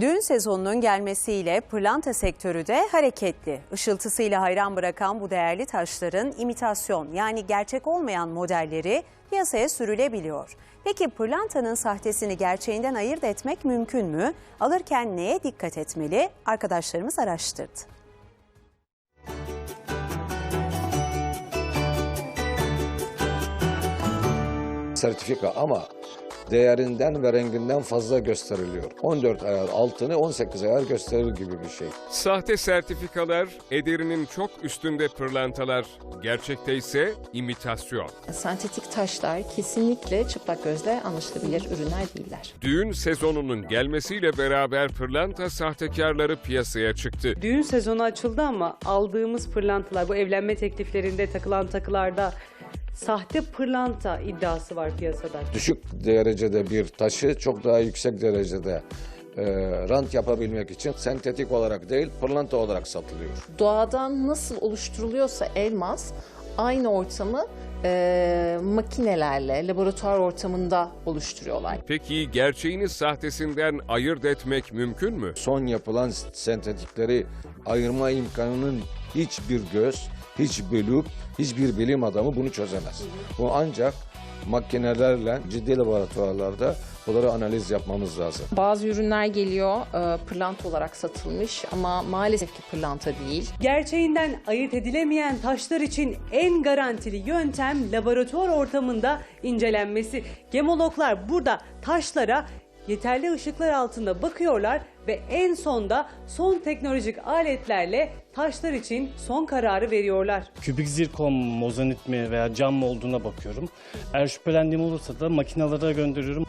Düğün sezonunun gelmesiyle pırlanta sektörü de hareketli. Işıltısıyla hayran bırakan bu değerli taşların imitasyon yani gerçek olmayan modelleri piyasaya sürülebiliyor. Peki pırlantanın sahtesini gerçeğinden ayırt etmek mümkün mü? Alırken neye dikkat etmeli? Arkadaşlarımız araştırdı. sertifika ama değerinden ve renginden fazla gösteriliyor. 14 ayar altını 18 ayar gösterir gibi bir şey. Sahte sertifikalar, ederinin çok üstünde pırlantalar, gerçekte ise imitasyon. Sentetik taşlar kesinlikle çıplak gözle anlaşılabilir ürünler değiller. Düğün sezonunun gelmesiyle beraber pırlanta sahtekarları piyasaya çıktı. Düğün sezonu açıldı ama aldığımız pırlantalar bu evlenme tekliflerinde takılan takılarda sahte pırlanta iddiası var piyasada. Düşük derecede bir taşı çok daha yüksek derecede e, rant yapabilmek için sentetik olarak değil pırlanta olarak satılıyor. Doğadan nasıl oluşturuluyorsa elmas aynı ortamı eee, makinelerle laboratuvar ortamında oluşturuyorlar. Peki gerçeğini sahtesinden ayırt etmek mümkün mü? Son yapılan sentetikleri ayırma imkanının hiçbir göz, hiçbir lüp, hiçbir bilim adamı bunu çözemez. Bu ancak makinelerle ciddi laboratuvarlarda bunları analiz yapmamız lazım. Bazı ürünler geliyor eee, pırlanta olarak satılmış ama maalesef ki pırlanta değil. Gerçeğinden ayırt edilemeyen taşlar için en garantili yöntem laboratuvar ortamında incelenmesi. Gemologlar burada taşlara yeterli ışıklar altında bakıyorlar ve en sonda son teknolojik aletlerle taşlar için son kararı veriyorlar. kübik zirkon, mozanit mi veya cam mı olduğuna bakıyorum. Eğer şüphelendiğim olursa da makinalara gönderiyorum.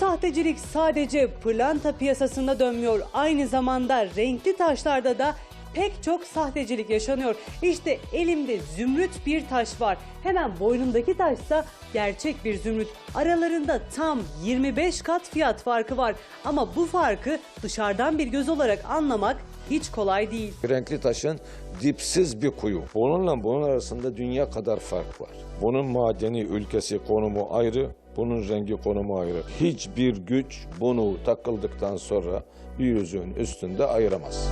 Sahtecilik sadece pırlanta piyasasında dönmüyor. Aynı zamanda renkli taşlarda da pek çok sahtecilik yaşanıyor. İşte elimde zümrüt bir taş var. Hemen boynumdaki taşsa gerçek bir zümrüt. Aralarında tam 25 kat fiyat farkı var. Ama bu farkı dışarıdan bir göz olarak anlamak hiç kolay değil. Renkli taşın dipsiz bir kuyu. Bununla bunun arasında dünya kadar fark var. Bunun madeni, ülkesi, konumu ayrı, bunun rengi, konumu ayrı. Hiçbir güç bunu takıldıktan sonra bir yüzüğün üstünde ayıramaz.